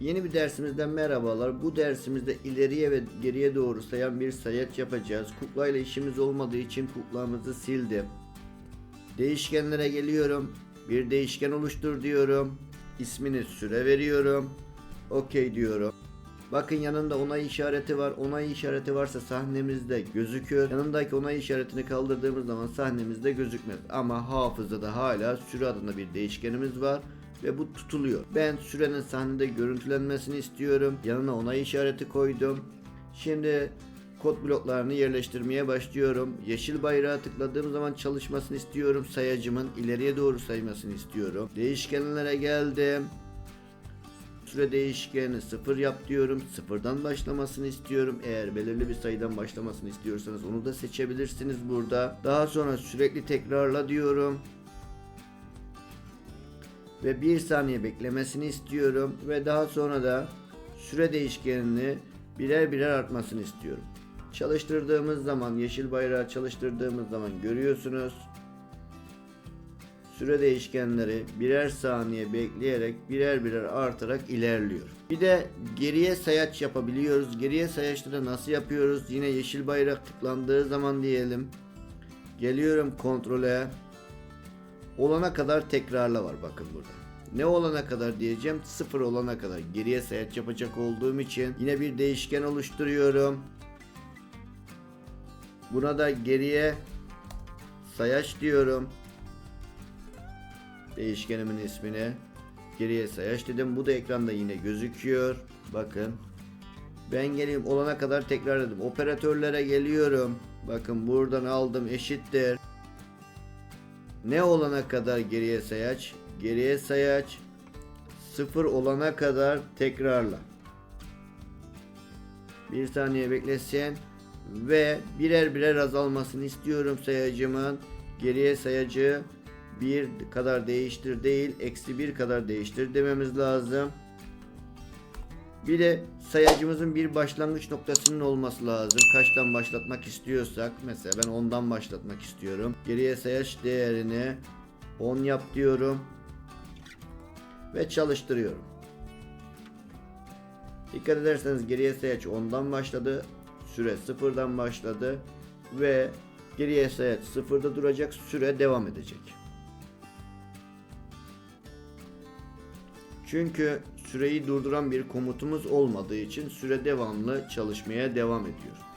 Yeni bir dersimizden merhabalar. Bu dersimizde ileriye ve geriye doğru sayan bir sayaç yapacağız. Kuklayla işimiz olmadığı için kuklamızı sildim. Değişkenlere geliyorum. Bir değişken oluştur diyorum. İsmini süre veriyorum. Okey diyorum. Bakın yanında onay işareti var. Onay işareti varsa sahnemizde gözüküyor. Yanındaki onay işaretini kaldırdığımız zaman sahnemizde gözükmez. Ama hafızada hala süre adında bir değişkenimiz var ve bu tutuluyor. Ben sürenin sahnede görüntülenmesini istiyorum. Yanına onay işareti koydum. Şimdi kod bloklarını yerleştirmeye başlıyorum. Yeşil bayrağı tıkladığım zaman çalışmasını istiyorum. Sayacımın ileriye doğru saymasını istiyorum. Değişkenlere geldim. Süre değişkeni sıfır yap diyorum. Sıfırdan başlamasını istiyorum. Eğer belirli bir sayıdan başlamasını istiyorsanız onu da seçebilirsiniz burada. Daha sonra sürekli tekrarla diyorum. Ve bir saniye beklemesini istiyorum. Ve daha sonra da süre değişkenini birer birer artmasını istiyorum. Çalıştırdığımız zaman yeşil bayrağı çalıştırdığımız zaman görüyorsunuz. Süre değişkenleri birer saniye bekleyerek birer birer artarak ilerliyor. Bir de geriye sayaç yapabiliyoruz. Geriye sayaçta da nasıl yapıyoruz? Yine yeşil bayrak tıklandığı zaman diyelim. Geliyorum kontrole. Olana kadar tekrarla var bakın burada. Ne olana kadar diyeceğim? Sıfır olana kadar. Geriye sayaç yapacak olduğum için yine bir değişken oluşturuyorum. Buna da geriye sayaç diyorum değişkenimin ismini geriye sayaç dedim. Bu da ekranda yine gözüküyor. Bakın. Ben geleyim olana kadar tekrarladım. Operatörlere geliyorum. Bakın buradan aldım eşittir. Ne olana kadar geriye sayaç? Geriye sayaç sıfır olana kadar tekrarla. Bir saniye beklesin ve birer birer azalmasını istiyorum sayacımın. Geriye sayacı bir kadar değiştir değil eksi bir kadar değiştir dememiz lazım. Bir de sayacımızın bir başlangıç noktasının olması lazım. Kaçtan başlatmak istiyorsak mesela ben 10'dan başlatmak istiyorum. Geriye sayaç değerini 10 yap diyorum. Ve çalıştırıyorum. Dikkat ederseniz geriye sayaç 10'dan başladı. Süre 0'dan başladı. Ve geriye sayaç 0'da duracak. Süre devam edecek. Çünkü süreyi durduran bir komutumuz olmadığı için süre devamlı çalışmaya devam ediyor.